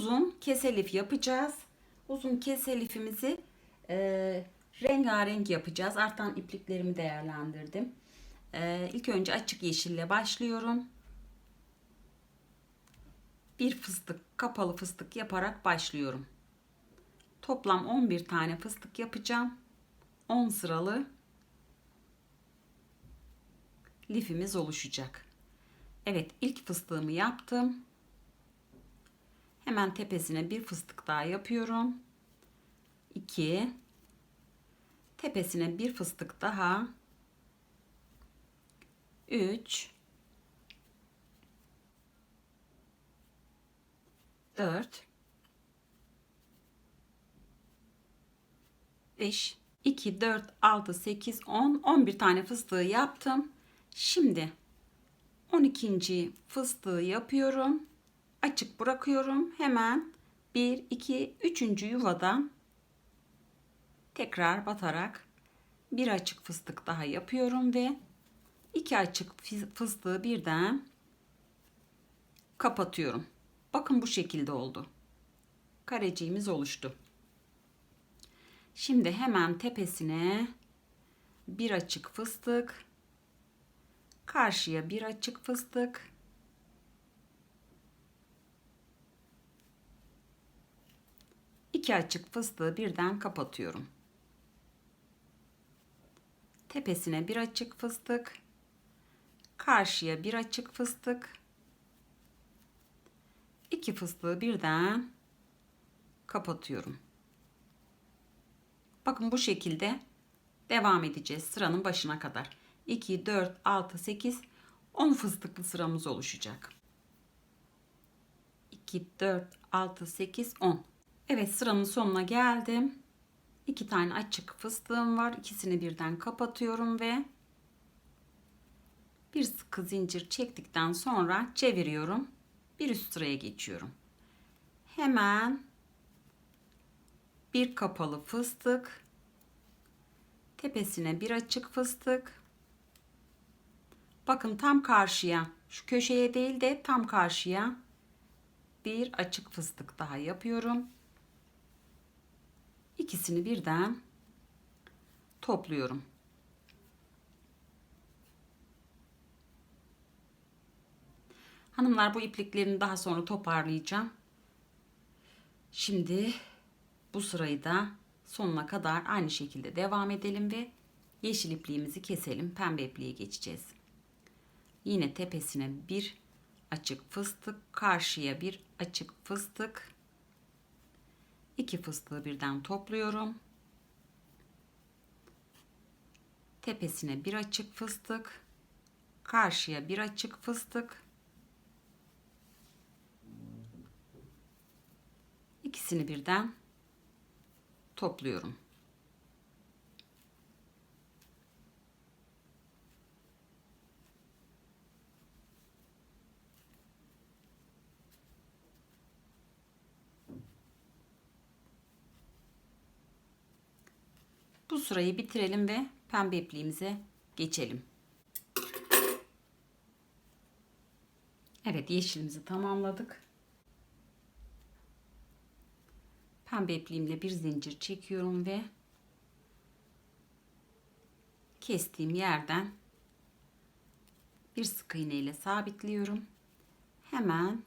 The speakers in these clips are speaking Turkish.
uzun kese lif yapacağız. Uzun kese lifimizi e, rengarenk yapacağız. Artan ipliklerimi değerlendirdim. E, ilk önce açık yeşille başlıyorum. Bir fıstık, kapalı fıstık yaparak başlıyorum. Toplam 11 tane fıstık yapacağım. 10 sıralı lifimiz oluşacak. Evet ilk fıstığımı yaptım. Hemen tepesine bir fıstık daha yapıyorum. 2 tepesine bir fıstık daha 3 4 5 2 4 6 8 10 11 tane fıstığı yaptım. Şimdi 12. fıstığı yapıyorum. Açık bırakıyorum. Hemen 1 2 3. yuvadan tekrar batarak bir açık fıstık daha yapıyorum ve iki açık fıstığı birden kapatıyorum. Bakın bu şekilde oldu. Kareciğimiz oluştu. Şimdi hemen tepesine bir açık fıstık, karşıya bir açık fıstık, iki açık fıstığı birden kapatıyorum. Tepesine bir açık fıstık, karşıya bir açık fıstık, iki fıstığı birden kapatıyorum. Bakın bu şekilde devam edeceğiz sıranın başına kadar. 2, 4, 6, 8, 10 fıstıklı sıramız oluşacak. 2, 4, 6, 8, 10. Evet sıranın sonuna geldim. 2 tane açık fıstığım var. İkisini birden kapatıyorum ve bir sıkı zincir çektikten sonra çeviriyorum. Bir üst sıraya geçiyorum. Hemen bir kapalı fıstık, tepesine bir açık fıstık. Bakın tam karşıya, şu köşeye değil de tam karşıya bir açık fıstık daha yapıyorum. İkisini birden topluyorum. Hanımlar bu ipliklerini daha sonra toparlayacağım. Şimdi bu sırayı da sonuna kadar aynı şekilde devam edelim ve yeşil ipliğimizi keselim. Pembe ipliğe geçeceğiz. Yine tepesine bir açık fıstık, karşıya bir açık fıstık. İki fıstığı birden topluyorum. Tepesine bir açık fıstık, karşıya bir açık fıstık. İkisini birden topluyorum. Bu sırayı bitirelim ve pembe ipliğimize geçelim. Evet yeşilimizi tamamladık. pembe ipliğimle bir zincir çekiyorum ve kestiğim yerden bir sık iğne ile sabitliyorum. Hemen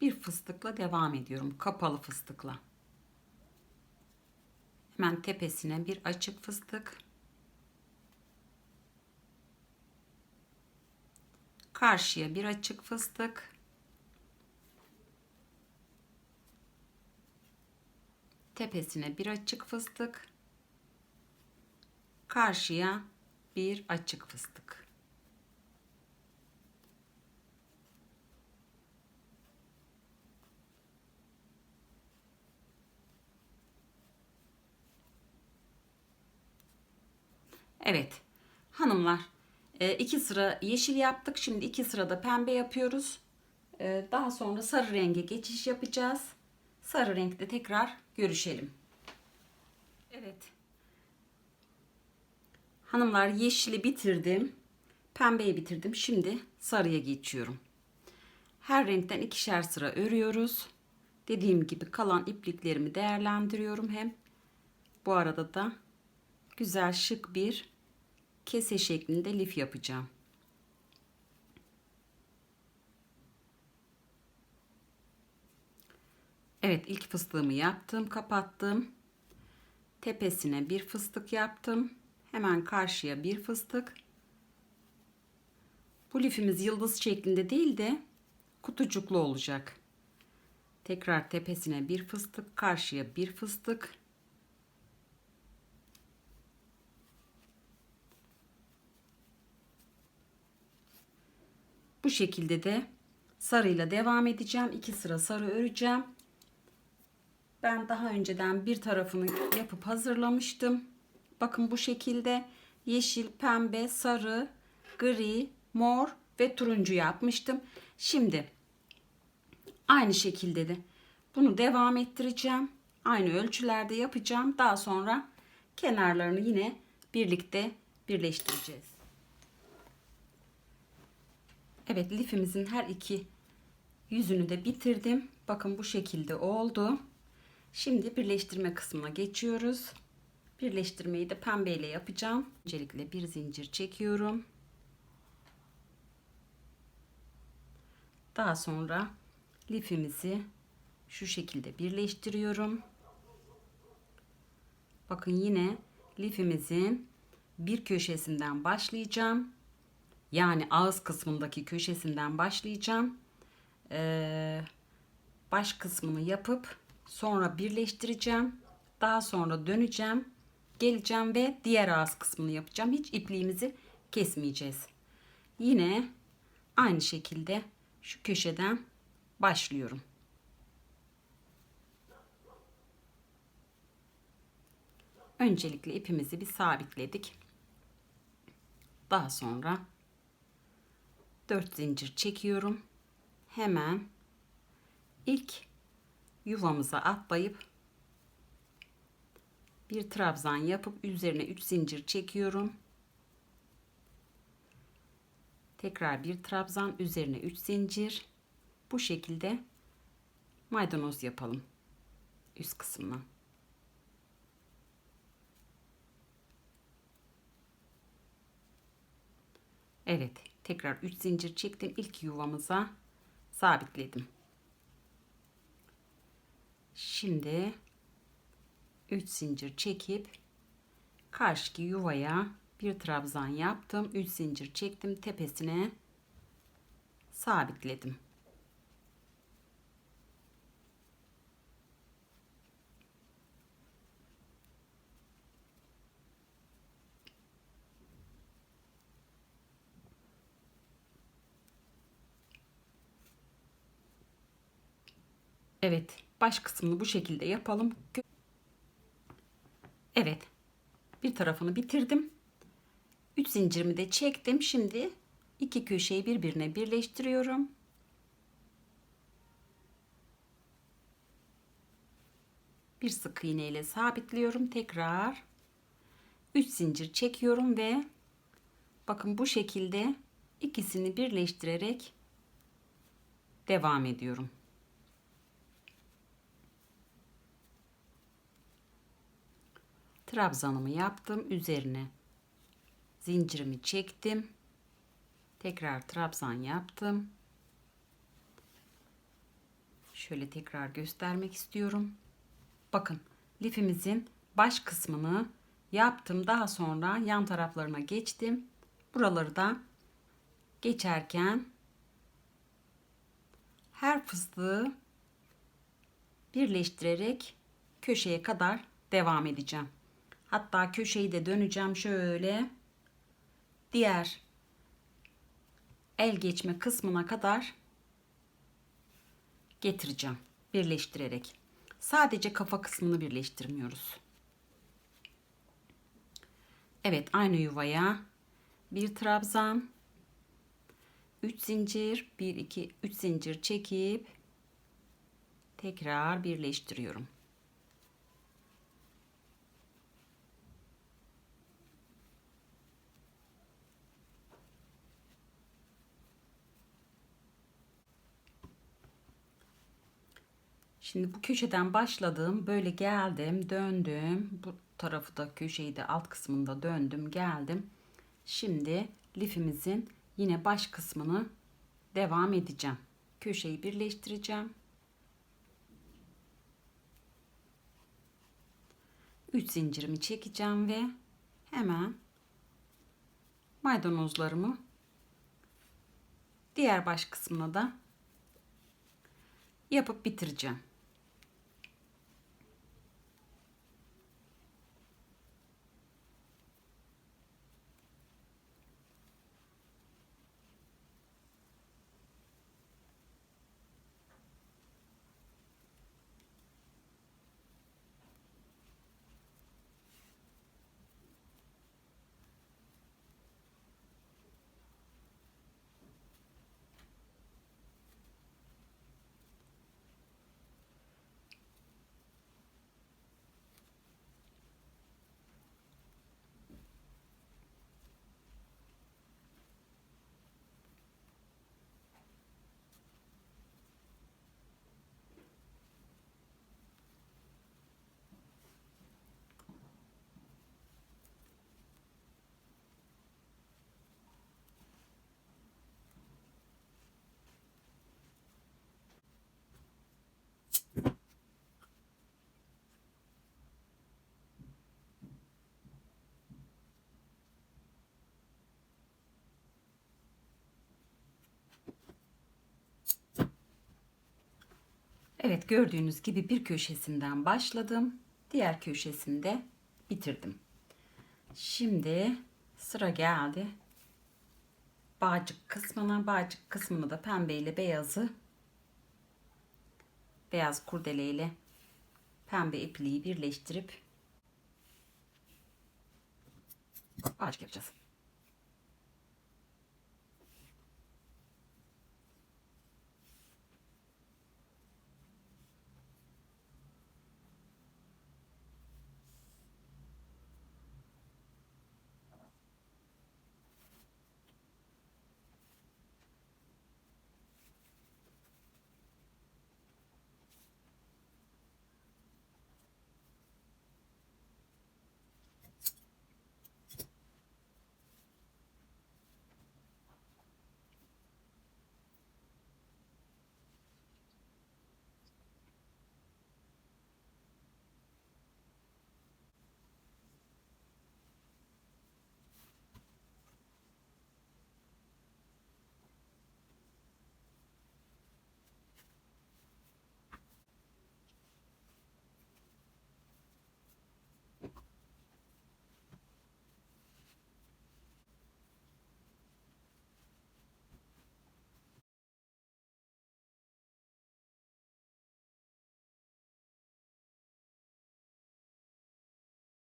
bir fıstıkla devam ediyorum. Kapalı fıstıkla. Hemen tepesine bir açık fıstık. Karşıya bir açık fıstık. tepesine bir açık fıstık karşıya bir açık fıstık Evet hanımlar e, iki sıra yeşil yaptık şimdi iki sırada pembe yapıyoruz e, daha sonra sarı renge geçiş yapacağız sarı renkte tekrar görüşelim. Evet. Hanımlar yeşili bitirdim. Pembeyi bitirdim. Şimdi sarıya geçiyorum. Her renkten ikişer sıra örüyoruz. Dediğim gibi kalan ipliklerimi değerlendiriyorum hem. Bu arada da güzel şık bir kese şeklinde lif yapacağım. Evet ilk fıstığımı yaptım kapattım. Tepesine bir fıstık yaptım. Hemen karşıya bir fıstık. Bu lifimiz yıldız şeklinde değil de kutucuklu olacak. Tekrar tepesine bir fıstık, karşıya bir fıstık. Bu şekilde de sarıyla devam edeceğim. İki sıra sarı öreceğim. Ben daha önceden bir tarafını yapıp hazırlamıştım. Bakın bu şekilde yeşil, pembe, sarı, gri, mor ve turuncu yapmıştım. Şimdi aynı şekilde de bunu devam ettireceğim. Aynı ölçülerde yapacağım. Daha sonra kenarlarını yine birlikte birleştireceğiz. Evet lifimizin her iki yüzünü de bitirdim. Bakın bu şekilde oldu. Şimdi birleştirme kısmına geçiyoruz. Birleştirmeyi de pembe ile yapacağım. Öncelikle bir zincir çekiyorum. Daha sonra lifimizi şu şekilde birleştiriyorum. Bakın yine lifimizin bir köşesinden başlayacağım. Yani ağız kısmındaki köşesinden başlayacağım. Ee, baş kısmını yapıp sonra birleştireceğim. Daha sonra döneceğim. Geleceğim ve diğer ağız kısmını yapacağım. Hiç ipliğimizi kesmeyeceğiz. Yine aynı şekilde şu köşeden başlıyorum. Öncelikle ipimizi bir sabitledik. Daha sonra 4 zincir çekiyorum. Hemen ilk yuvamıza atlayıp bir trabzan yapıp üzerine 3 zincir çekiyorum. Tekrar bir trabzan üzerine 3 zincir. Bu şekilde maydanoz yapalım üst kısmına. Evet, tekrar 3 zincir çektim. İlk yuvamıza sabitledim. Şimdi 3 zincir çekip karşıki yuvaya bir trabzan yaptım. 3 zincir çektim. Tepesine sabitledim. Evet, baş kısmını bu şekilde yapalım. Evet. Bir tarafını bitirdim. 3 zincirimi de çektim. Şimdi iki köşeyi birbirine birleştiriyorum. Bir sık iğne ile sabitliyorum. Tekrar 3 zincir çekiyorum ve bakın bu şekilde ikisini birleştirerek devam ediyorum. Trabzanımı yaptım üzerine. Zincirimi çektim. Tekrar trabzan yaptım. Şöyle tekrar göstermek istiyorum. Bakın lifimizin baş kısmını yaptım. Daha sonra yan taraflarına geçtim. Buraları da geçerken her fıstığı birleştirerek köşeye kadar devam edeceğim. Hatta köşeyi de döneceğim şöyle. Diğer el geçme kısmına kadar getireceğim. Birleştirerek. Sadece kafa kısmını birleştirmiyoruz. Evet aynı yuvaya bir trabzan 3 zincir 1 2 3 zincir çekip tekrar birleştiriyorum. Şimdi bu köşeden başladım. Böyle geldim, döndüm. Bu tarafı da köşeyi de alt kısmında döndüm, geldim. Şimdi lifimizin yine baş kısmını devam edeceğim. Köşeyi birleştireceğim. 3 zincirimi çekeceğim ve hemen maydanozlarımı diğer baş kısmına da yapıp bitireceğim. Evet gördüğünüz gibi bir köşesinden başladım. Diğer köşesinde bitirdim. Şimdi sıra geldi. Bağcık kısmına. Bağcık kısmını da pembe ile beyazı beyaz kurdele ile pembe ipliği birleştirip bağcık yapacağız.